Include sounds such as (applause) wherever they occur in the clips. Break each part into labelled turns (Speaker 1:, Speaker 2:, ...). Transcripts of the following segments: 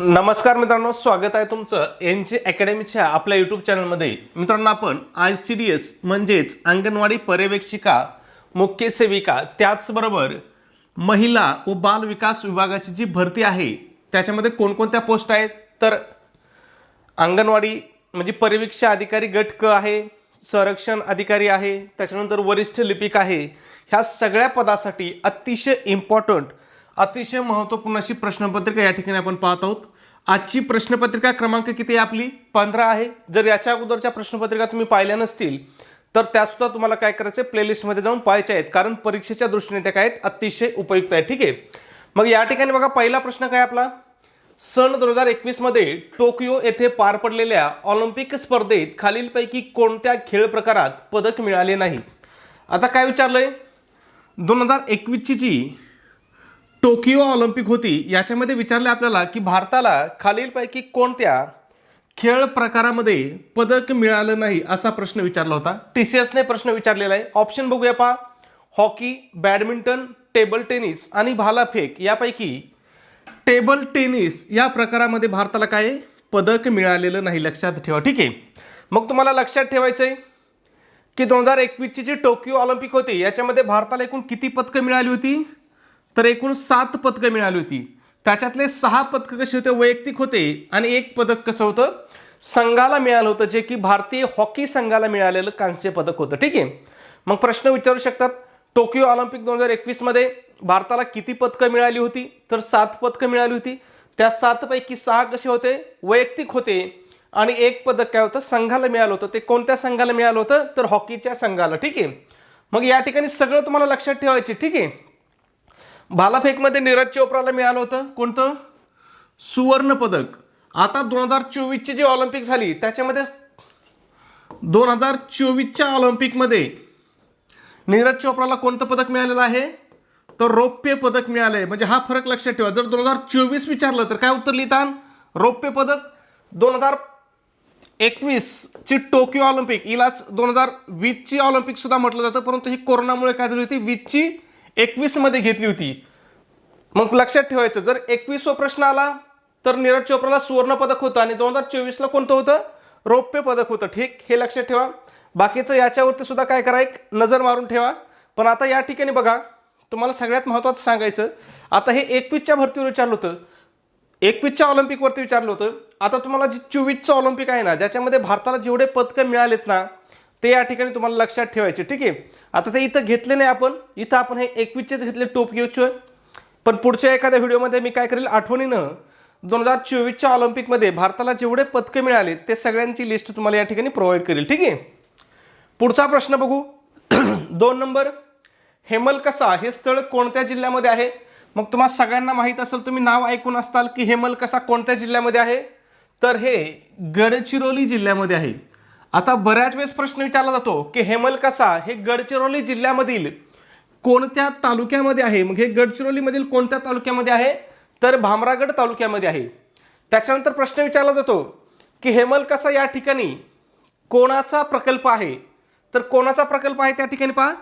Speaker 1: नमस्कार मित्रांनो स्वागत आहे तुमचं एन जी अकॅडमीच्या आपल्या यूट्यूब चॅनलमध्ये. मित्रांनो आपण आय सी डी एस म्हणजेच अंगणवाडी पर्यवेक्षिका मुख्य सेविका त्याचबरोबर महिला व बाल विकास विभागाची जी भरती आहे त्याच्यामध्ये कोणकोणत्या पोस्ट आहेत? तर अंगणवाडी म्हणजे पर्यवेक्षा अधिकारी गट क आहे संरक्षण अधिकारी आहे त्याच्यानंतर वरिष्ठ लिपिक आहे. ह्या सगळ्या पदासाठी अतिशय इम्पॉर्टंट अतिशय महत्त्वपूर्ण अशी प्रश्नपत्रिका या ठिकाणी आपण पाहत आहोत. आजची प्रश्नपत्रिका क्रमांक किती आहे आपली? पंधरा आहे. जर याच्या अगोदरच्या प्रश्नपत्रिका तुम्ही पाहिल्या नसतील तर त्यासुद्धा तुम्हाला काय करायचं प्लेलिस्टमध्ये जाऊन पाहायच्या आहेत. कारण परीक्षेच्या दृष्टीने त्या काय आहेत? अतिशय उपयुक्त आहे ठीक आहे. मग या ठिकाणी बघा पहिला प्रश्न काय आपला? सन दोन हजार एकवीसमध्ये टोकियो येथे पार पडलेल्या ऑलिम्पिक स्पर्धेत खालीलपैकी कोणत्या खेळ प्रकारात पदक मिळाले नाही? आता काय विचारलंय? दोन हजार एकवीसची जी टोकियो ऑलिम्पिक होती. याच्यामध्ये विचारले आपल्याला की भारताला खालीलपैकी कोणत्या खेळ प्रकारामध्ये पदक मिळालं नाही असा प्रश्न विचारला होता. टी सी एसने प्रश्न विचारलेला आहे. ऑप्शन बघूया पहा. हॉकी बॅडमिंटन टेबल टेनिस आणि भालाफेक यापैकी टेबल टेनिस या प्रकारामध्ये भारताला काय पदक मिळालेलं नाही. लक्षात ठेवा. ठीक आहे. मग तुम्हाला लक्षात ठेवायचं आहे की दोन हजार एकवीसची जी टोकियो ऑलिम्पिक होती याच्यामध्ये भारताला एकूण किती पदकं मिळाली होती? तर एकूण सात पदकं मिळाली होती. त्याच्यातले सहा पदकं कसे होते? वैयक्तिक होते आणि एक पदक कसं होतं? संघाला मिळालं होतं जे की भारतीय हॉकी संघाला मिळालेलं कांस्य पदक होतं. ठीक आहे? मग प्रश्न विचारू शकतात. टोकियो ऑलिम्पिक दोन हजार एकवीसमध्ये भारताला किती पदकं मिळाली होती? तर सात पदकं मिळाली होती. त्या सातपैकी सहा कसे होते? वैयक्तिक होते. आणि एक पदक काय होतं? संघाला मिळालं होतं. ते कोणत्या संघाला मिळालं होतं? तर हॉकीच्या संघाला. ठीक आहे? मग या ठिकाणी सगळं तुम्हाला लक्षात ठेवायचे. ठीक आहे? भालाफेकमध्ये नीरज चोप्राला मिळालं होतं. कोणतं? सुवर्ण पदक आता दोन हजार चोवीसची जी ऑलिम्पिक झाली त्याच्यामध्ये दोन हजार चोवीसच्या ऑलिम्पिकमध्ये नीरज चोप्राला कोणतं पदक मिळालेलं आहे? तर रौप्य पदक मिळालं आहे म्हणजे हा फरक लक्षात ठेवा. जर दोन हजार चोवीस विचारलं तर काय उत्तर लिहितान? रौप्य पदक दोन हजार एकवीसची टोकियो ऑलिम्पिक. हिलाच दोन हजार वीसची ऑलिम्पिकसुद्धा म्हटलं जातं परंतु ही कोरोनामुळे काय झाली होती? वीसची एकवीसमध्ये घेतली होती. मग लक्षात ठेवायचं जर एकवीसवा प्रश्न आला तर नीरज चोप्राला सुवर्ण पदक होतं आणि दोन हजार चोवीसला कोणतं होतं? रौप्य पदक होतं. ठीक हे लक्षात ठेवा. बाकीचं याच्यावरती सुद्धा काय करा एक नजर मारून ठेवा. पण आता या ठिकाणी बघा तुम्हाला सगळ्यात महत्त्वाचं सांगायचं आता हे एकवीसच्या भरतीवर विचारलं होतं. एकवीसच्या ऑलिम्पिकवरती विचारलं होतं. आता तुम्हाला जी चोवीसचं ऑलिम्पिक आहे ना ज्याच्यामध्ये भारताला जेवढे पदकं मिळालेत ना ते या ठिकाणी तुम्हाला लक्षात ठेवायचे ठीक आहे? आता ते इथं घेतले नाही आपण. इथं आपण हे एकवीसचेच घेतले टोप टोकियोचे पण पुढच्या एखाद्या व्हिडिओमध्ये मी काय करेल आठवणीनं दोन हजार चोवीसच्या ऑलिम्पिकमध्ये भारताला जेवढे पदकं मिळाले ते सगळ्यांची लिस्ट तुम्हाला या ठिकाणी प्रोव्हाइड करेल ठीक आहे? पुढचा प्रश्न बघू. (clears throat) दोन नंबर. हेमलकसा हे स्थळ कोणत्या जिल्ह्यामध्ये आहे? मग तुम्हाला सगळ्यांना माहीत असेल तुम्ही नाव ऐकून असताल की हेमलकसा कोणत्या जिल्ह्यामध्ये आहे? तर हे गडचिरोली जिल्ह्यामध्ये आहे. आता बऱ्याच वेळेस प्रश्न विचारला जातो की हेमलकसा हे गडचिरोली जिल्ह्यामधील कोणत्या तालुक्यामध्ये आहे? मग हे गडचिरोलीमधील कोणत्या तालुक्यामध्ये आहे? तर भामरागड तालुक्यामध्ये आहे. त्याच्यानंतर प्रश्न विचारला जातो की हेमलकसा या ठिकाणी कोणाचा प्रकल्प आहे? तर कोणाचा प्रकल्प आहे त्या ठिकाणी पहा?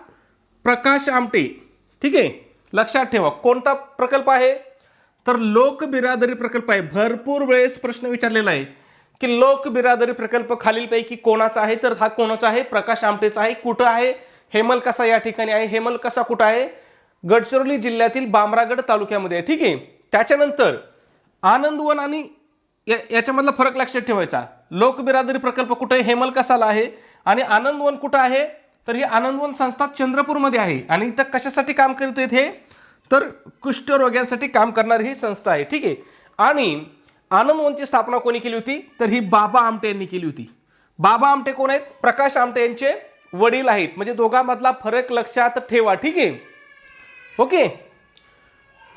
Speaker 1: प्रकाश आमटे. ठीक आहे? लक्षात ठेवा. कोणता प्रकल्प आहे? तर लोक बिरादरी प्रकल्प आहे. भरपूर वेळेस प्रश्न विचारलेला आहे. की लोक बिरादरी प्रकल्प खालीलपैकी कोणाचा आहे? तर हा कोणाचा आहे? प्रकाश आमटेचा आहे. कुठं आहे? हेमल कसा या ठिकाणी आहे? हेमल कसा कुठं आहे? गडचिरोली जिल्ह्यातील बामरागड तालुक्यामध्ये आहे. ठीक आहे? त्याच्यानंतर आनंदवन आणि या याच्यामधला फरक लक्षात ठेवायचा. लोक बिरादरी प्रकल्प कुठे आहे? हेमल कसाला आहे? आणि आनंदवन कुठं आहे? तर ही आनंदवन संस्था चंद्रपूरमध्ये आहे. आणि इथं कशासाठी काम करत आहेत हे? तर कुष्ठरोग्यांसाठी काम करणारी ही संस्था आहे. ठीक आहे? आणि आनंदवनची स्थापना कोणी केली होती? तर ही बाबा आमटे यांनी केली होती. बाबा आमटे कोण आहेत? प्रकाश आमटे यांचे वडील आहेत. म्हणजे दोघांमधला फरक लक्षात ठेवा ठीक आहे? ओके?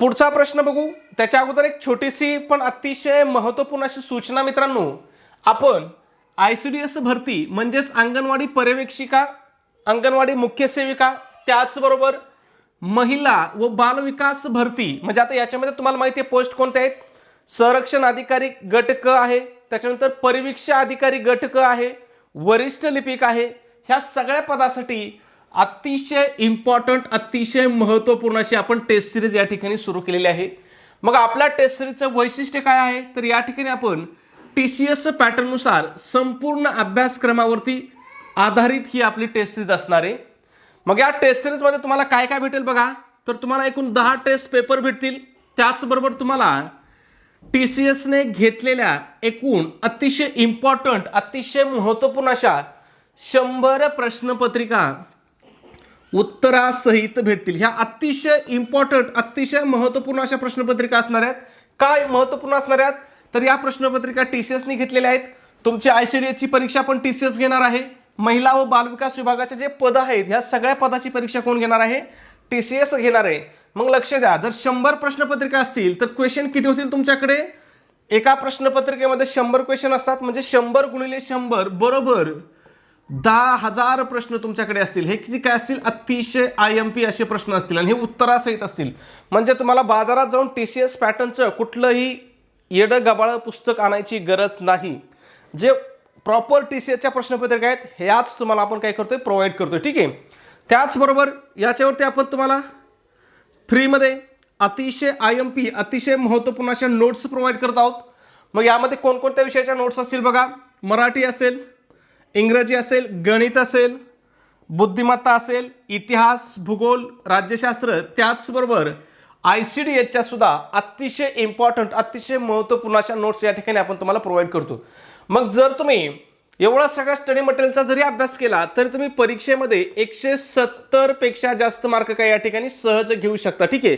Speaker 1: पुढचा प्रश्न बघू. त्याच्या अगोदर एक छोटीशी पण अतिशय महत्त्वपूर्ण अशी सूचना मित्रांनो. आपण आय सी डी एस भरती म्हणजेच अंगणवाडी पर्यवेक्षिका अंगणवाडी मुख्य सेविका त्याचबरोबर महिला व बालविकास भरती म्हणजे आता याच्यामध्ये तुम्हाला माहिती आहे पोस्ट कोणत्या आहेत? संरक्षण अधिकारी गट क आहे त्याच्यानंतर परिवीक्षा अधिकारी गट क आहे वरिष्ठ लिपिक आहे. ह्या सगळ्या पदासाठी अतिशय इम्पॉर्टंट अतिशय महत्त्वपूर्ण अशी आपण टेस्ट सिरीज या ठिकाणी सुरू केलेली आहे. मग आपल्या टेस्ट सिरीजचं वैशिष्ट्य काय आहे? तर या ठिकाणी आपण टी सी एस पॅटर्ननुसार संपूर्ण अभ्यासक्रमावरती आधारित ही आपली टेस्ट सिरीज असणार आहे. मग या टेस्ट सिरीजमध्ये तुम्हाला काय काय भेटेल बघा? तर तुम्हाला एकूण दहा टेस्ट पेपर भेटतील. त्याचबरोबर तुम्हाला टी सी एसने घेतलेल्या एकूण अतिशय इम्पॉर्टंट अतिशय महत्त्वपूर्ण अशा शंभर प्रश्नपत्रिका उत्तरासहित भेटतील. ह्या अतिशय इम्पॉर्टंट अतिशय महत्त्वपूर्ण अशा प्रश्नपत्रिका असणार आहेत. काय महत्त्वपूर्ण असणार आहेत? तर या प्रश्नपत्रिका टी सी एसने घेतलेल्या आहेत. तुमची आय सी डी एसची परीक्षा पण टी सी एस घेणार आहे. महिला व बालविकास विभागाचे जे पद आहेत ह्या सगळ्या पदाची परीक्षा कोण घेणार आहे? टी सी एस घेणार आहे. मग लक्ष द्या. जर शंभर प्रश्नपत्रिका असतील तर क्वेश्चन किती होतील तुमच्याकडे? एका प्रश्नपत्रिकेमध्ये शंभर क्वेश्चन असतात. म्हणजे शंभर गुणिले शंभर बरोबर दहा हजार प्रश्न तुमच्याकडे असतील. हे किती काय असतील? अतिशय आय एम पी असे प्रश्न असतील आणि हे उत्तरासहित असतील. म्हणजे तुम्हाला बाजारात जाऊन टी सी एस पॅटर्नचं कुठलंही येडं गबाळं पुस्तक आणायची गरज नाही. जे प्रॉपर टी सी एसच्या प्रश्नपत्रिका आहेत ह्याच तुम्हाला आपण काय करतोय? प्रोव्हाइड करतोय. ठीक आहे? त्याचबरोबर याच्यावरती आपण तुम्हाला फ्रीमध्ये अतिशय आय एम पी अतिशय महत्त्वपूर्ण अशा नोट्स प्रोव्हाइड करत आहोत. मग यामध्ये कोणकोणत्या विषयाच्या नोट्स असतील बघा? मराठी असेल इंग्रजी असेल गणित असेल बुद्धिमत्ता असेल इतिहास भूगोल राज्यशास्त्र त्याचबरोबर आय सी डी एचच्या सुद्धा अतिशय इम्पॉर्टंट अतिशय महत्त्वपूर्ण अशा नोट्स या ठिकाणी आपण तुम्हाला प्रोव्हाइड करतो. मग जर तुम्ही एवढा सगळ्या स्टडी मटेरियलचा जरी अभ्यास केला तरी तुम्ही परीक्षेमध्ये एकशे सत्तरपेक्षा जास्त मार्क काय या ठिकाणी सहज घेऊ शकता. ठीक आहे?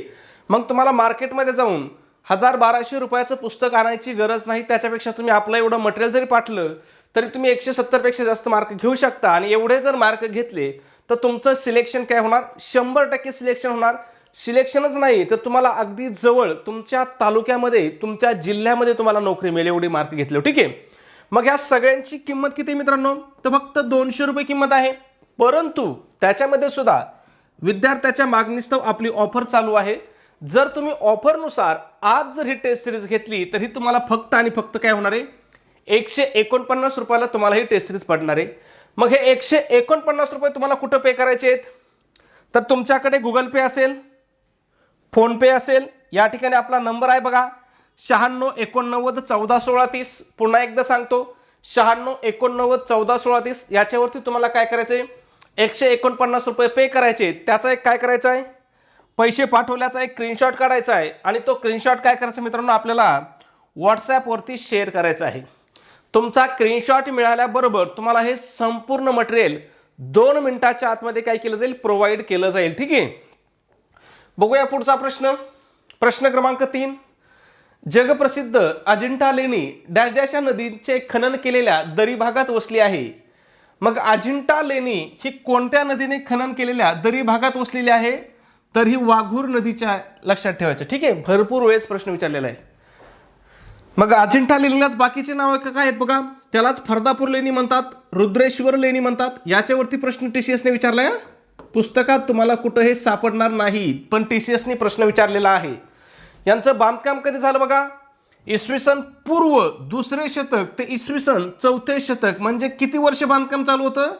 Speaker 1: मग तुम्हाला मार्केटमध्ये जाऊन हजार बाराशे रुपयाचं पुस्तक आणायची गरज नाही त्याच्यापेक्षा तुम्ही आपलं एवढं मटेरियल जरी पाठलं तरी तुम्ही एकशे सत्तरपेक्षा जास्त मार्क घेऊ शकता. आणि एवढे जर मार्क घेतले तर तुमचं सिलेक्शन काय होणार? शंभर टक्के सिलेक्शन होणार. सिलेक्शनच नाही तर तुम्हाला अगदी जवळ तुमच्या तालुक्यामध्ये तुमच्या जिल्ह्यामध्ये तुम्हाला नोकरी मिळेल एवढी मार्क घेतले ठीक आहे? मग ह्या सगळ्यांची किंमत किती मित्रांनो? तर फक्त दोनशे रुपये किंमत आहे. परंतु त्याच्यामध्ये सुद्धा विद्यार्थ्याच्या मागणीस्तव आपली ऑफर चालू आहे. जर तुम्ही ऑफरनुसार आज जर ही टेस्ट सिरीज घेतली तर ही तुम्हाला फक्त आणि फक्त काय होणार आहे? एकशे एकोणपन्नास रुपयाला तुम्हाला ही टेस्ट सिरीज पडणार आहे. मग हे एकशे एकोणपन्नास रुपये तुम्हाला कुठं पे करायचे आहेत? तर तुमच्याकडे गुगल पे असेल फोनपे असेल या ठिकाणी आपला नंबर आहे बघा. शहाण्णव एकोणनव्वद चौदा सोळा तीस. पुन्हा एकदा सांगतो. शहाण्णव एकोणनव्वद चौदा सोळा तीस याच्यावरती तुम्हाला काय करायचं आहे एकशे एकोणपन्नास रुपये पे करायचे. त्याचा एक काय करायचं आहे? पैसे पाठवल्याचा एक स्क्रीनशॉट काढायचा आहे. आणि तो स्क्रीनशॉट काय करायचा मित्रांनो आपल्याला? व्हॉट्सॲपवरती शेअर करायचा आहे. तुमचा स्क्रीनशॉट मिळाल्याबरोबर तुम्हाला हे संपूर्ण मटेरियल दोन मिनिटाच्या आतमध्ये काय केलं जाईल? प्रोव्हाइड केलं जाईल. ठीक आहे? बघूया पुढचा प्रश्न. प्रश्न क्रमांक तीन. जगप्रसिद्ध अजिंठा लेणी डॅश डॅश या नदीचे खनन केलेल्या दरी भागात वसली आहे. मग अजिंठा लेणी ही कोणत्या नदीने खनन केलेल्या दरी भागात वसलेली आहे? तर ही वाघूर नदीच्या लक्षात ठेवायचं. ठीक आहे? भरपूर वेळेस प्रश्न विचारलेला आहे. मग अजिंठा लेणीलाच बाकीचे नाव काय आहेत बघा? त्यालाच फरदापूर लेणी म्हणतात रुद्रेश्वर लेणी म्हणतात. याच्यावरती प्रश्न टी सी एसने विचारलाय पुस्तकात तुम्हाला कुठं हे सापडणार नाही पण टी सी एसने प्रश्न विचारलेला आहे. यांचं बांधकाम कधी झालं बघा? इसवी सन पूर्व दुसरे शतक ते इसवी सन चौथे शतक म्हणजे किती वर्ष बांधकाम चालू होतं?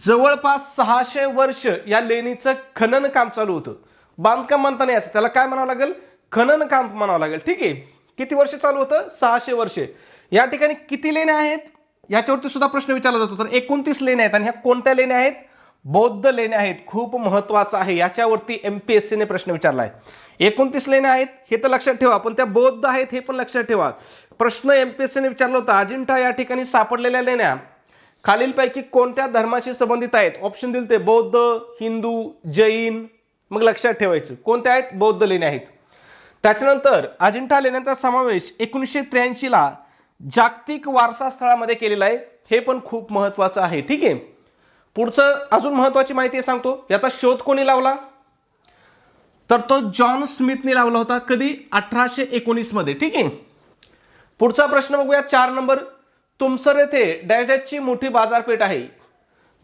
Speaker 1: जवळपास सहाशे वर्ष या लेणीचं खनन काम चालू होतं. बांधकाम म्हणता नाही याचं त्याला काय म्हणावं लागेल? खनन काम म्हणावं लागेल. ठीक आहे? किती वर्ष चालू होतं? सहाशे वर्षे. या ठिकाणी किती लेण्या आहेत? याच्यावरती सुद्धा प्रश्न विचारला जातो. तर एकोणतीस लेण्या आहेत. आणि ह्या कोणत्या लेण्या आहेत? बौद्ध लेण्या आहेत. खूप महत्वाचं आहे. याच्यावरती एम पी एस सीने प्रश्न विचारला आहे एकोणतीस लेण्या आहेत हे तर लक्षात ठेवा पण त्या बौद्ध आहेत हे पण लक्षात ठेवा. प्रश्न एम पी एस सीने विचारला होता अजिंठा या ठिकाणी सापडलेल्या लेण्या खालीलपैकी कोणत्या धर्माशी संबंधित आहेत? ऑप्शन दिले ते बौद्ध हिंदू जैन मग लक्षात ठेवायचं. कोणत्या आहेत? बौद्ध लेण्या आहेत. त्याच्यानंतर अजिंठा लेण्यांचा समावेश एकोणीसशे त्र्याऐंशीला जागतिक वारसा स्थळामध्ये केलेला आहे. हे पण खूप महत्त्वाचं आहे. ठीक आहे. पुढचं अजून महत्त्वाची माहिती सांगतो. याचा शोध कोणी लावला? तर तो जॉन स्मिथने लावला होता कधी? अठराशे एकोणीसमध्ये. ठीक आहे? पुढचा प्रश्न बघूया. चार नंबर. तुमसर येथे डॅशची मोठी बाजारपेठ आहे.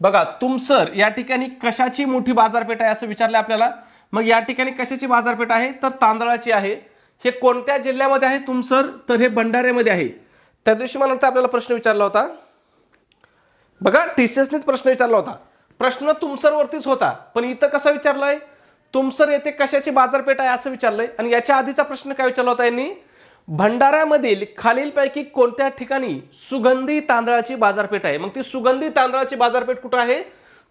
Speaker 1: बघा तुमसर या ठिकाणी कशाची मोठी बाजारपेठ आहे असं विचारलं आपल्याला? मग या ठिकाणी कशाची बाजारपेठ आहे? तर तांदळाची आहे. हे कोणत्या जिल्ह्यामध्ये आहे तुमसर? तर हे भंडाऱ्यामध्ये आहे. त्या दिवशी मला आपल्याला प्रश्न विचारला होता. बघा टी सी एसनेच प्रश्न विचारला होता. प्रश्न तुमसरवरतीच होता. पण इथं कसा विचारलाय? तुमसर येथे कशाची बाजारपेठ आहे असं विचारलंय? आणि याच्या आधीचा प्रश्न काय विचारला होता यांनी? भंडाऱ्यामधील खालीलपैकी कोणत्या ठिकाणी सुगंधी तांदळाची बाजारपेठ आहे? मग ती सुगंधी तांदळाची बाजारपेठ कुठं आहे?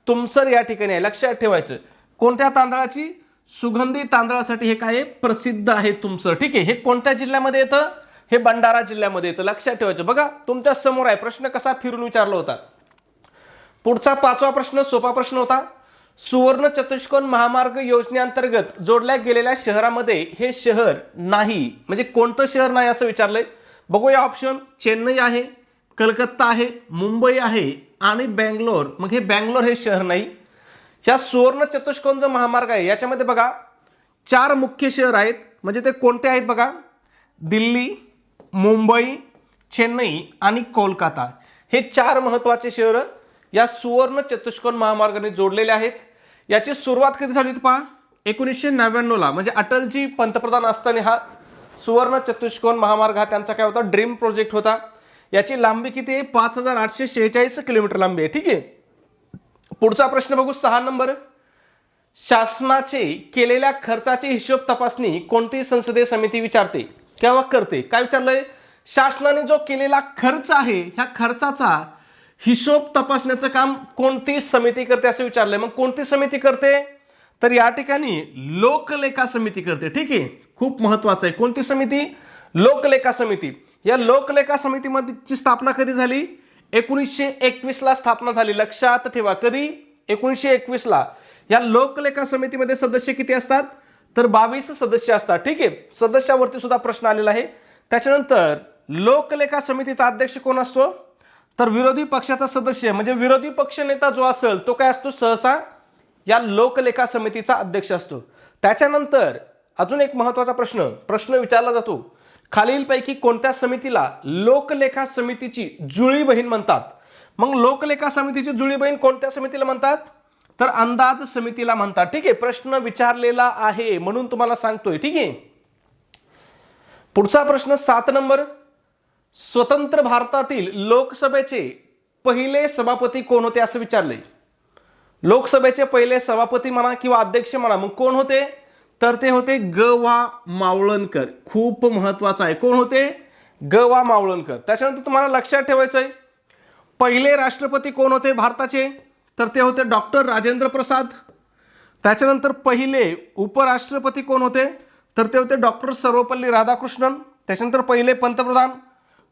Speaker 1: तुमसर या ठिकाणी आहे. लक्षात ठेवायचं. कोणत्या तांदळाची? सुगंधी तांदळासाठी हे काय आहे? प्रसिद्ध आहे तुमसर. ठीक आहे. हे कोणत्या जिल्ह्यामध्ये येतं? हे भंडारा जिल्ह्यामध्ये येतं. लक्षात ठेवायचं. बघा तुमच्यासमोर आहे. प्रश्न कसा फिरून विचारला होता? पुढचा पाचवा प्रश्न सोपा प्रश्न होता. सुवर्ण चतुष्कोन महामार्ग योजनेअंतर्गत जोडल्या गेलेल्या शहरामध्ये हे शहर नाही. म्हणजे कोणतं शहर नाही असं विचारलंय. बघूया ऑप्शन चेन्नई आहे कलकत्ता आहे मुंबई आहे आणि बँगलोर. मग हे बँगलोर हे शहर नाही. ह्या सुवर्ण चतुष्कोन जो महामार्ग आहे याच्यामध्ये बघा चार मुख्य शहर आहेत. म्हणजे ते कोणते आहेत बघा? दिल्ली मुंबई चेन्नई आणि कोलकाता. हे चार महत्त्वाचे शहरं या सुवर्ण चतुष्कोन महामार्गाने जोडलेले आहेत. याची सुरुवात कधी झाली होती पहा? एकोणीसशे नव्याण्णवला म्हणजे अटलजी पंतप्रधान असताना हा सुवर्ण चतुष्कोन महामार्ग हा त्यांचा काय होता? ड्रीम प्रोजेक्ट होता. याची लांबी किती आहे? पाच हजार आठशे शेहेचाळीस किलोमीटर लांबी आहे. ठीक आहे? पुढचा प्रश्न बघू सहा नंबर. शासनाचे केलेल्या खर्चाची हिशोब तपासणी कोणती संसदीय समिती विचारते? किंवा करते? काय विचारलंय? शासनाने जो केलेला खर्च आहे ह्या खर्चाचा हिशोब तपासण्याचं काम कोणती समिती करते असं विचारलंय. मग कोणती समिती करते? तर या ठिकाणी लोकलेखा समिती करते. ठीक आहे? खूप महत्वाचं आहे. कोणती समिती? लोकलेखा समिती. या लोकलेखा समितीमध्येची स्थापना कधी झाली? एकोणीसशे एकवीसला स्थापना झाली. लक्षात ठेवा. कधी? एकोणीसशे एकवीसला. या लोकलेखा समितीमध्ये सदस्य किती असतात? तर बावीस सदस्य असतात. ठीक आहे? सदस्यावरती सुद्धा प्रश्न आलेला आहे. त्याच्यानंतर लोकलेखा समितीचा अध्यक्ष कोण असतो? तर विरोधी पक्षाचा सदस्य म्हणजे विरोधी पक्षनेता जो असेल तो काय असतो? सहसा या लोकलेखा समितीचा अध्यक्ष असतो. त्याच्यानंतर अजून एक महत्त्वाचा प्रश्न प्रश्न विचारला जातो. खालीलपैकी कोणत्या समितीला लोकलेखा समितीची जुळी बहीण म्हणतात? मग लोकलेखा समितीची जुळी बहीण कोणत्या समितीला म्हणतात? तर अंदाज समितीला म्हणतात. ठीक आहे प्रश्न विचारलेला आहे म्हणून तुम्हाला सांगतोय. ठीक आहे. पुढचा प्रश्न सात नंबर. स्वतंत्र भारतातील लोकसभेचे पहिले सभापती कोण होते असं विचारले. लोकसभेचे पहिले सभापती म्हणा किंवा अध्यक्ष म्हणा मग कोण होते? तर ते होते ग वा मावळणकर. खूप महत्वाचं आहे. कोण होते? ग वा मावळणकर. त्याच्यानंतर तुम्हाला लक्षात ठेवायचं आहे पहिले राष्ट्रपती कोण होते भारताचे? तर ते होते डॉक्टर राजेंद्र प्रसाद. त्याच्यानंतर पहिले उपराष्ट्रपती कोण होते? तर ते होते डॉक्टर सर्वपल्ली राधाकृष्णन. त्याच्यानंतर पहिले पंतप्रधान.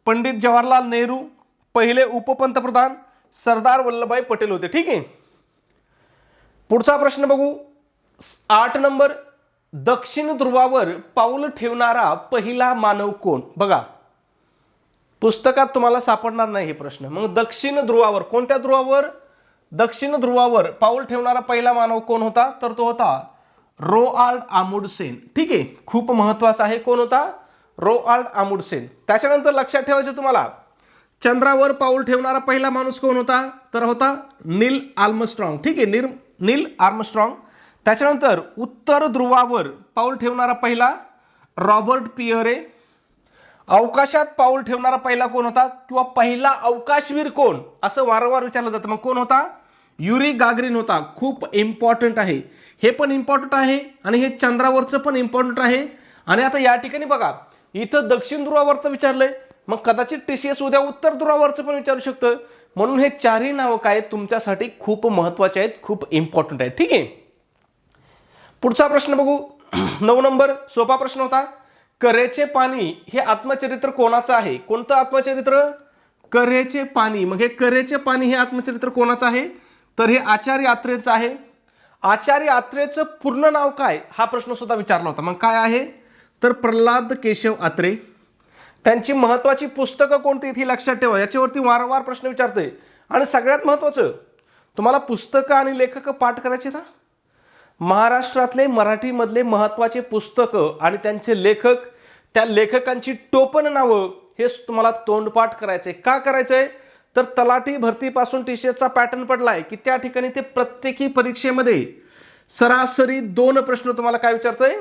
Speaker 1: पंडित जवाहरलाल नेहरू पहिले उपपंतप्रधान सरदार वल्लभभाई पटेल होते. ठीक आहे? पुढचा प्रश्न बघू. आठ नंबर दक्षिण ध्रुवावर पाऊल ठेवणारा पहिला मानव कोण? बघा. पुस्तकात तुम्हाला सापडणार नाही हे प्रश्न. मग दक्षिण ध्रुवावर कोणत्या ध्रुवावर? दक्षिण ध्रुवावर पाऊल ठेवणारा पहिला मानव कोण होता? तर तो होता रोआल्ड आमुडसेन. ठीक आहे? खूप महत्त्वाचा आहे कोण होता? रोआल्ड आमुडसेन त्याच्यानंतर लक्षात ठेवायचं तुम्हाला चंद्रावर पाऊल ठेवणारा पहिला माणूस कोण होता? तर होता नील आर्मस्ट्रॉंग. ठीक आहे निर नील आर्मस्ट्रॉंग. त्याच्यानंतर उत्तर ध्रुवावर पाऊल ठेवणारा पहिला रॉबर्ट पियरे. अवकाशात पाऊल ठेवणारा पहिला कोण होता? किंवा पहिला अवकाशवीर कोण? असं वारंवार विचारलं जातं. मग कोण होता? युरी गागरीन होता. खूप इम्पॉर्टंट आहे. हे पण इम्पॉर्टंट आहे आणि हे चंद्रावरचं पण इम्पॉर्टंट आहे. आणि आता या ठिकाणी बघा इथं दक्षिण ध्रुवावरचं विचारलंय. मग कदाचित टी सी एस उद्या उत्तर ध्रुवावरचं पण विचारू शकतं. म्हणून हे चारही नावं काय आहेत? तुमच्यासाठी खूप महत्त्वाचे आहेत खूप इम्पॉर्टंट आहेत. ठीक आहे? पुढचा प्रश्न बघू. (clears throat) नऊ नंबर सोपा प्रश्न होता. करेचे पाणी हे आत्मचरित्र कोणाचं आहे? कोणतं आत्मचरित्र? करेचे पाणी. मग हे करेचे पाणी हे आत्मचरित्र कोणाचं आहे? तर हे आचार्य यात्रेचं आहे. आचार्य यात्रेचं पूर्ण नाव काय? हा प्रश्न सुद्धा विचारला होता. मग काय आहे? तर प्रल्हाद केशव आत्रे. त्यांची महत्त्वाची पुस्तकं कोणती इथे लक्षात ठेवा. याच्यावरती वारंवार प्रश्न विचारते. आणि सगळ्यात महत्त्वाचं तुम्हाला पुस्तकं आणि लेखकं पाठ करायचे ना? महाराष्ट्रातले मराठीमधले महत्त्वाचे पुस्तकं आणि त्यांचे लेखक त्या लेखकांची टोपण नावं हे तुम्हाला तोंडपाठ आहे का करायचं आहे तर तलाठी भरतीपासून टी सी एसचा पॅटर्न आहे की त्या ठिकाणी ते प्रत्येकी परीक्षेमध्ये सरासरी दोन प्रश्न तुम्हाला काय विचारतंय?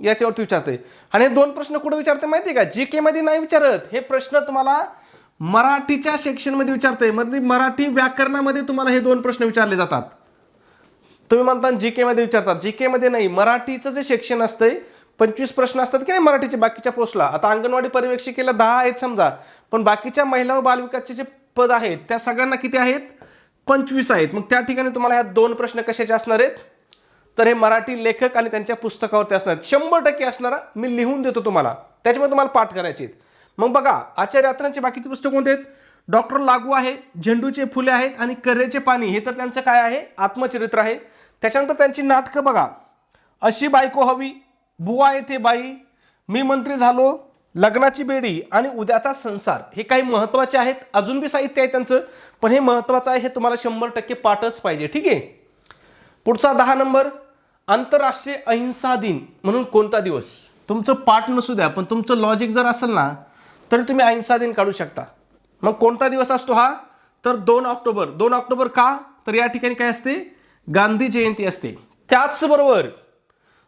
Speaker 1: याच्यावरती विचारते आणि हे दोन प्रश्न कुठे विचारते माहिती आहे का? जी के मध्ये नाही विचारत हे प्रश्न तुम्हाला मराठीच्या सेक्शनमध्ये विचारते म्हणजे मराठी व्याकरणामध्ये तुम्हाला हे दोन प्रश्न विचारले जातात. तुम्ही म्हणता जी केमध्ये विचारतात. जी केमध्ये नाही मराठीचं जे सेक्शन असतंय पंचवीस प्रश्न असतात की नाही मराठीचे बाकीच्या पोस्टला? आता अंगणवाडी पर्यवेक्षिकेला दहा आहेत समजा. पण बाकीच्या महिला व बालविकासचे जे पद आहेत त्या सगळ्यांना किती आहेत? पंचवीस आहेत. मग त्या ठिकाणी तुम्हाला ह्या दोन प्रश्न कशाचे असणार आहेत? तर हे मराठी लेखक आणि त्यांच्या पुस्तकावरती असणार. शंभर टक्के असणारा मी लिहून देतो तुम्हाला. त्याच्यामुळे तुम्हाला पाठ करायचे आहेत. मग बघा आचार्य यात्रांचे बाकीचे पुस्तक कोणते आहेत? डॉक्टर लागू आहे झेंडूचे फुले आहेत आणि कर्रेचे पाणी. हे तर त्यांचं काय आहे? आत्मचरित्र आहे. त्याच्यानंतर त्यांची नाटकं बघा. अशी बायको हवी बुवा येथे बाई मी मंत्री झालो लग्नाची बेडी आणि उद्याचा संसार. हे काही महत्त्वाचे आहेत. अजून बी साहित्य आहे त्यांचं. पण हे महत्त्वाचं आहे हे तुम्हाला शंभर टक्के पाठच पाहिजे. ठीक आहे? पुढचा दहा नंबर. आंतरराष्ट्रीय अहिंसा दिन म्हणून कोणता दिवस? तुमचं पाठ नसू द्या पण तुमचं लॉजिक जर असेल ना तर तुम्ही अहिंसा दिन काढू शकता. मग कोणता दिवस असतो हा? तर दोन ऑक्टोबर. दोन ऑक्टोबर का? तर या ठिकाणी काय असते? गांधी जयंती असते. त्याचबरोबर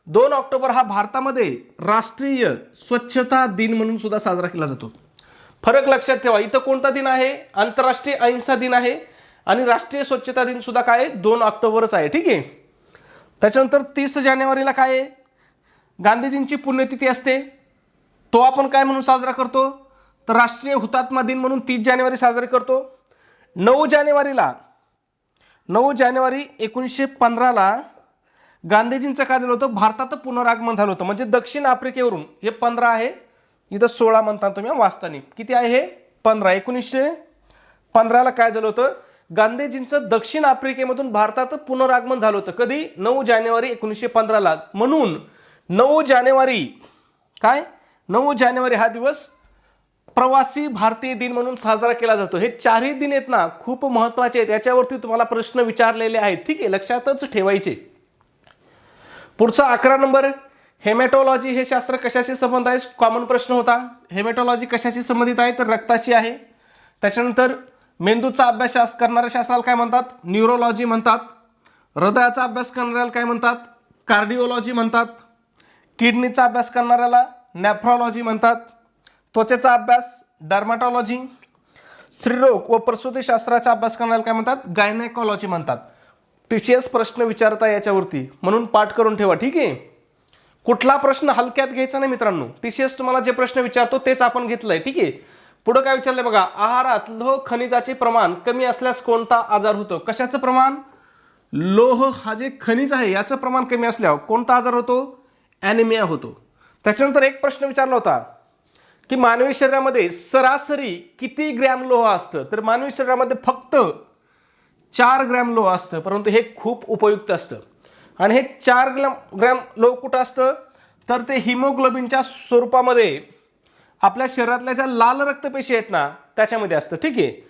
Speaker 1: दोन ऑक्टोबर हा भारतामध्ये राष्ट्रीय स्वच्छता दिन म्हणून सुद्धा साजरा केला जातो. फरक लक्षात ठेवा इथं कोणता दिन आहे? आंतरराष्ट्रीय अहिंसा दिन आहे. आणि राष्ट्रीय स्वच्छता दिन सुद्धा काय? आहे दोन ऑक्टोबरच आहे. ठीक आहे? त्याच्यानंतर तीस जानेवारीला काय आहे? गांधीजींची पुण्यतिथी असते. तो आपण काय म्हणून साजरा करतो? तर राष्ट्रीय हुतात्मा दिन म्हणून तीस जानेवारी साजरी करतो. नऊ जानेवारीला नऊ जानेवारी एकोणीसशे पंधराला गांधीजींचं काय झालं होतं? भारतात पुनरागमन झालं होतं. म्हणजे दक्षिण आफ्रिकेवरून हे पंधरा आहे. इथं सोळा म्हणता तुम्ही वाचताना. किती आहे हे? पंधरा. एकोणीसशे पंधराला काय झालं होतं? गांधीजींचं दक्षिण आफ्रिकेमधून भारतात पुनरागमन झालं होतं. कधी? नऊ जानेवारी एकोणीसशे पंधराला. म्हणून नऊ जानेवारी काय? नऊ जानेवारी हा दिवस प्रवासी भारतीय दिन म्हणून साजरा केला जातो. हे चारही दिन आहेत ना खूप महत्त्वाचे आहेत. याच्यावरती तुम्हाला प्रश्न विचारलेले आहेत. ठीक आहे लक्षातच ठेवायचे. पुढचा अकरा नंबर हेमॅटोलॉजी हे शास्त्र कशाशी संबंध आहे? कॉमन प्रश्न होता. हेमॅटोलॉजी कशाशी संबंधित आहे? तर रक्ताशी आहे. त्याच्यानंतर मेंदूचा अभ्यास शास करणाऱ्या शास्त्राला काय म्हणतात? न्यूरोलॉजी म्हणतात. हृदयाचा अभ्यास करणाऱ्याला काय म्हणतात? कार्डिओलॉजी म्हणतात. किडनीचा अभ्यास करणाऱ्याला नॅफ्रॉलॉजी म्हणतात. त्वचेचा अभ्यास डर्माटॉलॉजी स्त्रीरोग व प्रसूतीशास्त्राचा अभ्यास करणाऱ्याला काय म्हणतात? गायनेकॉलॉजी म्हणतात. टी सी एस प्रश्न विचारता याच्यावरती. म्हणून पाठ करून ठेवा ठीक आहे? कुठला प्रश्न हलक्यात घ्यायचा नाही मित्रांनो. टी सी एस तुम्हाला जे प्रश्न विचारतो तेच आपण घेतलंय ठीक आहे? पुढं काय विचारलंय बघा आहारात लोह खनिजाचे प्रमाण कमी असल्यास कोणता आजार होतो? कशाचं प्रमाण? लोह हा जे खनिज आहे याचं प्रमाण कमी असल्यावर कोणता आजार होतो? ॲनिमिया होतो. त्याच्यानंतर एक प्रश्न विचारला होता की मानवी शरीरामध्ये सरासरी किती ग्रॅम लोह असतं? तर मानवी शरीरामध्ये फक्त चार ग्रॅम लोह असतं परंतु हे खूप उपयुक्त असतं. आणि हे चार ग्रॅम ग्रॅम लोह कुठं असतं? तर ते हिमोग्लोबिनच्या स्वरूपामध्ये आपल्या शरीरातल्या ज्या लाल रक्तपेशी आहेत ना त्याच्यामध्ये असतं. ठीक आहे?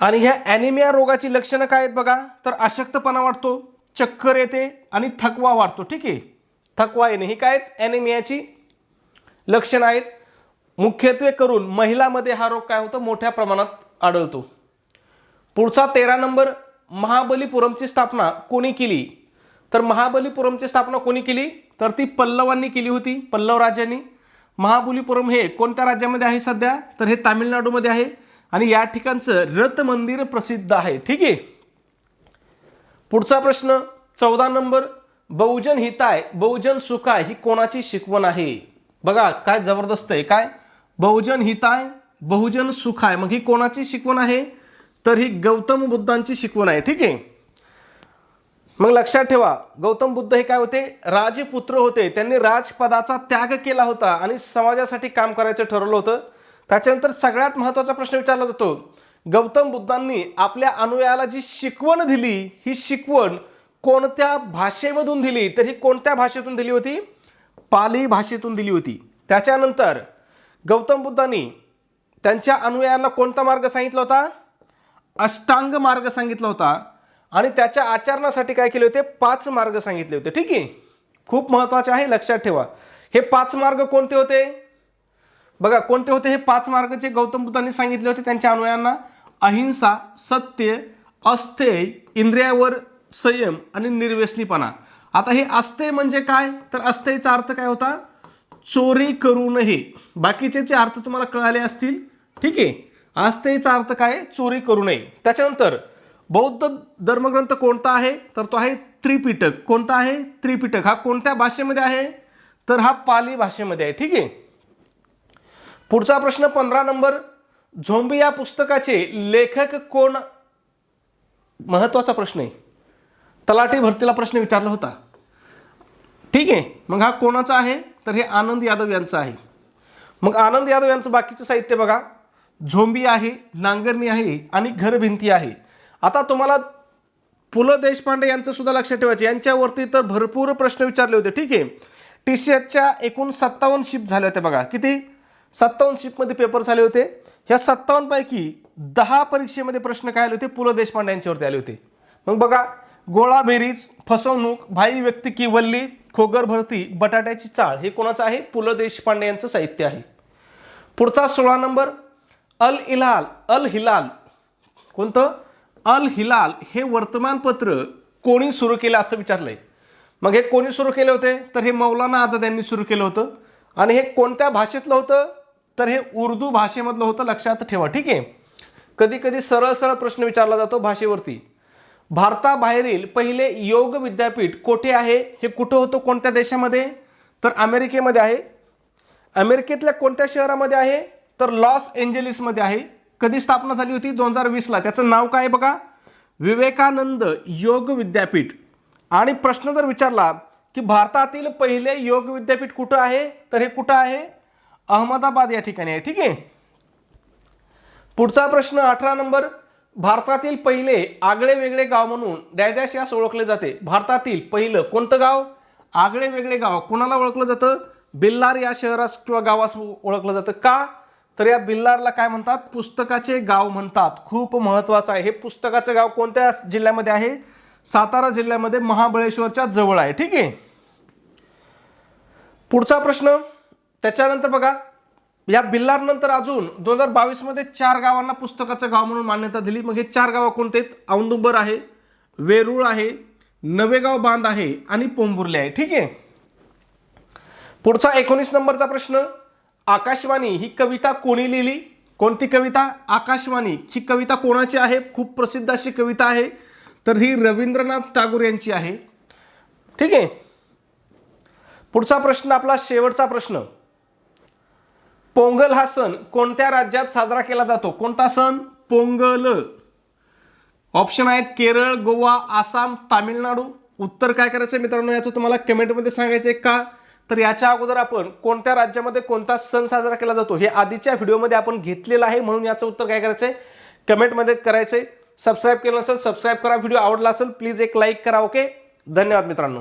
Speaker 1: आणि ह्या ॲनिमिया रोगाची लक्षणं काय आहेत बघा? तर अशक्तपणा वाढतो चक्कर येते आणि थकवा वाढतो. ठीक आहे? थकवा येणे ही काय आहेत? ॲनिमियाची लक्षणं आहेत. मुख्यत्वे करून महिलामध्ये हा रोग काय होतो? मोठ्या प्रमाणात आढळतो. पुढचा तेरा नंबर महाबलीपुरमची स्थापना कोणी केली? तर महाबलीपुरमची स्थापना कोणी केली? तर ती पल्लवांनी केली होती पल्लव राजांनी. महाबलीपुरम हे कोणत्या राज्यामध्ये आहे सध्या? तर हे तामिळनाडूमध्ये आहे. आणि या ठिकाणचं रथ मंदिर प्रसिद्ध आहे. ठीक आहे? पुढचा प्रश्न चौदा नंबर बहुजन हिताय बहुजन सुखाय ही कोणाची शिकवण आहे? बघा काय जबरदस्त आहे काय? बहुजन हिताय बहुजन सुखाय मग ही कोणाची शिकवण आहे? तर ही गौतम बुद्धांची शिकवण आहे. ठीक आहे? मग लक्षात ठेवा गौतम बुद्ध हे काय होते? राजपुत्र होते. त्यांनी राजपदाचा त्याग केला होता आणि समाजासाठी काम करायचं ठरवलं होतं. त्याच्यानंतर सगळ्यात महत्त्वाचा प्रश्न विचारला जातो. गौतम बुद्धांनी आपल्या अनुयायाला जी शिकवण दिली ही शिकवण कोणत्या भाषेमधून दिली? तर ही कोणत्या भाषेतून दिली होती? पाली भाषेतून दिली होती. त्याच्यानंतर गौतम बुद्धांनी त्यांच्या अनुयायांना कोणता मार्ग सांगितला होता? अष्टांग मार्ग सांगितला होता. आणि त्याच्या आचरणासाठी काय केले होते? पाच मार्ग सांगितले होते. ठीक आहे? खूप महत्त्वाचे आहे लक्षात ठेवा. हे पाच मार्ग कोणते होते? बघा कोणते होते हे पाच मार्ग जे गौतम बुद्धांनी सांगितले होते त्यांच्या अनुयायांना? अहिंसा सत्य अस्तेय इंद्रियावर संयम आणि निर्व्यसनीपणा. आता हे अस्तेय म्हणजे काय? तर अस्तेयचा अर्थ काय होता? चोरी करू नये. बाकीचे जे अर्थ तुम्हाला कळाले असतील ठीक आहे? अस्तेयचा अर्थ काय? चोरी करू नये. त्याच्यानंतर बौद्ध धर्मग्रंथ कोणता आहे? तर तो आहे त्रिपिटक. कोणता आहे? त्रिपिटक. हा कोणत्या भाषेमध्ये आहे? तर हा पाली भाषेमध्ये आहे. ठीक आहे? पुढचा प्रश्न पंधरा नंबर. झोंबी या पुस्तकाचे लेखक कोण? महत्त्वाचा प्रश्न आहे. तलाठी भरतीला प्रश्न विचारला होता. ठीक आहे? मग हा कोणाचा आहे? तर हे आनंद यादव यांचं आहे. मग आनंद यादव यांचं बाकीचं साहित्य बघा. झोंबी आहे नांगरणी आहे आणि घरभिंती आहे. आता तुम्हाला पु ल देशपांडे यांचं सुद्धा लक्षात ठेवायचं. यांच्यावरती तर भरपूर प्रश्न विचारले होते. ठीक आहे. टी सी एचच्या एकूण सत्तावन्न शिफ्ट झाल्या होत्या बघा. किती? सत्तावन्न शिफ्टमध्ये पेपर झाले होते. ह्या सत्तावन्नपैकी दहा परीक्षेमध्ये प्रश्न काय आले होते? पु ल देशपांडे यांच्यावरती आले होते. मग बघा गोळा बेरीज फसवणूक भाई व्यक्ती की वल्ली खोगर भरती बटाट्याची चाळ हे कोणाचं आहे? पु ल देशपांडे यांचं साहित्य आहे. पुढचा सोळा नंबर अल इलाल अल हिलाल. कोणतं? अल हिलाल हे वर्तमानपत्र कोणी सुरू केलं असं विचारलंय. मग हे कोणी सुरू केले होते? तर हे मौलाना आझाद यांनी सुरू केलं होतं. आणि हे कोणत्या भाषेतलं होतं? तर हे उर्दू भाषेमधलं होतं लक्षात ठेवा. ठीक आहे? कधी कधी सरळ सरळ प्रश्न विचारला जातो भाषेवरती. भारताबाहेरील पहिले योग विद्यापीठ कोठे आहे? हे कुठं होतं? कोणत्या देशामध्ये? तर अमेरिकेमध्ये आहे. अमेरिकेतल्या कोणत्या शहरामध्ये आहे? तर लॉस एंजेलिसमध्ये आहे. कधी स्थापना झाली होती दोन हजार वीसला? त्याचं नाव काय आहे बघा? विवेकानंद योग विद्यापीठ. आणि प्रश्न जर विचारला की भारतातील पहिले योग विद्यापीठ कुठं आहे? तर हे कुठं आहे? अहमदाबाद या ठिकाणी आहे ठीक आहे? पुढचा प्रश्न अठरा नंबर. भारतातील पहिले आगळे वेगळे गाव म्हणून डॅडॅश यास ओळखले जाते. भारतातील पहिलं कोणतं गाव? आगळे वेगळे गाव. कोणाला ओळखलं जातं? बिल्लार या शहरास किंवा गावास ओळखलं जातं. का? तर या बिल्लारला काय म्हणतात? पुस्तकाचे गाव म्हणतात. खूप महत्वाचं आहे. हे पुस्तकाचं गाव कोणत्या जिल्ह्यामध्ये आहे? सातारा जिल्ह्यामध्ये महाबळेश्वरच्या जवळ आहे. ठीक आहे? पुढचा प्रश्न. त्याच्यानंतर बघा या बिल्लारनंतर अजून दोन हजार बावीसमध्ये चार गावांना पुस्तकाचं गाव म्हणून मान्यता दिली. मग हे चार गावं कोणते आहेत? औंदुंबर आहे वेरूळ आहे नवेगाव बांध आहे आणि पोंभुर्ले आहे. ठीक आहे? पुढचा एकोणीस नंबरचा प्रश्न. आकाशवाणी ही कविता कोणी लिहिली? कोणती कविता? आकाशवाणी. ही कविता कोणाची आहे? खूप प्रसिद्ध अशी कविता आहे. तर ही रवींद्रनाथ टागोर यांची आहे. ठीक आहे? पुढचा प्रश्न आपला शेवटचा प्रश्न. पोंगल हा सण कोणत्या राज्यात साजरा केला जातो? कोणता सण? पोंगल. ऑप्शन आहेत केरळ गोवा आसाम तामिळनाडू. उत्तर काय करायचं मित्रांनो? याचं तुम्हाला कमेंटमध्ये सांगायचं आहे का? तर याच्या अगोदर आपण कोणत्या राज्यामध्ये कोणता सण साजरा केला जातो हे आधीच्या व्हिडिओमध्ये आपण घेतलेलं आहे म्हणून याचं उत्तर काय करायचं आहे कमेंटमध्ये करायचं आहे सबस्क्राईब केलं नसेल सबस्क्राईब करा. व्हिडिओ आवडला असेल प्लीज एक लाईक करा ओके धन्यवाद मित्रांनो.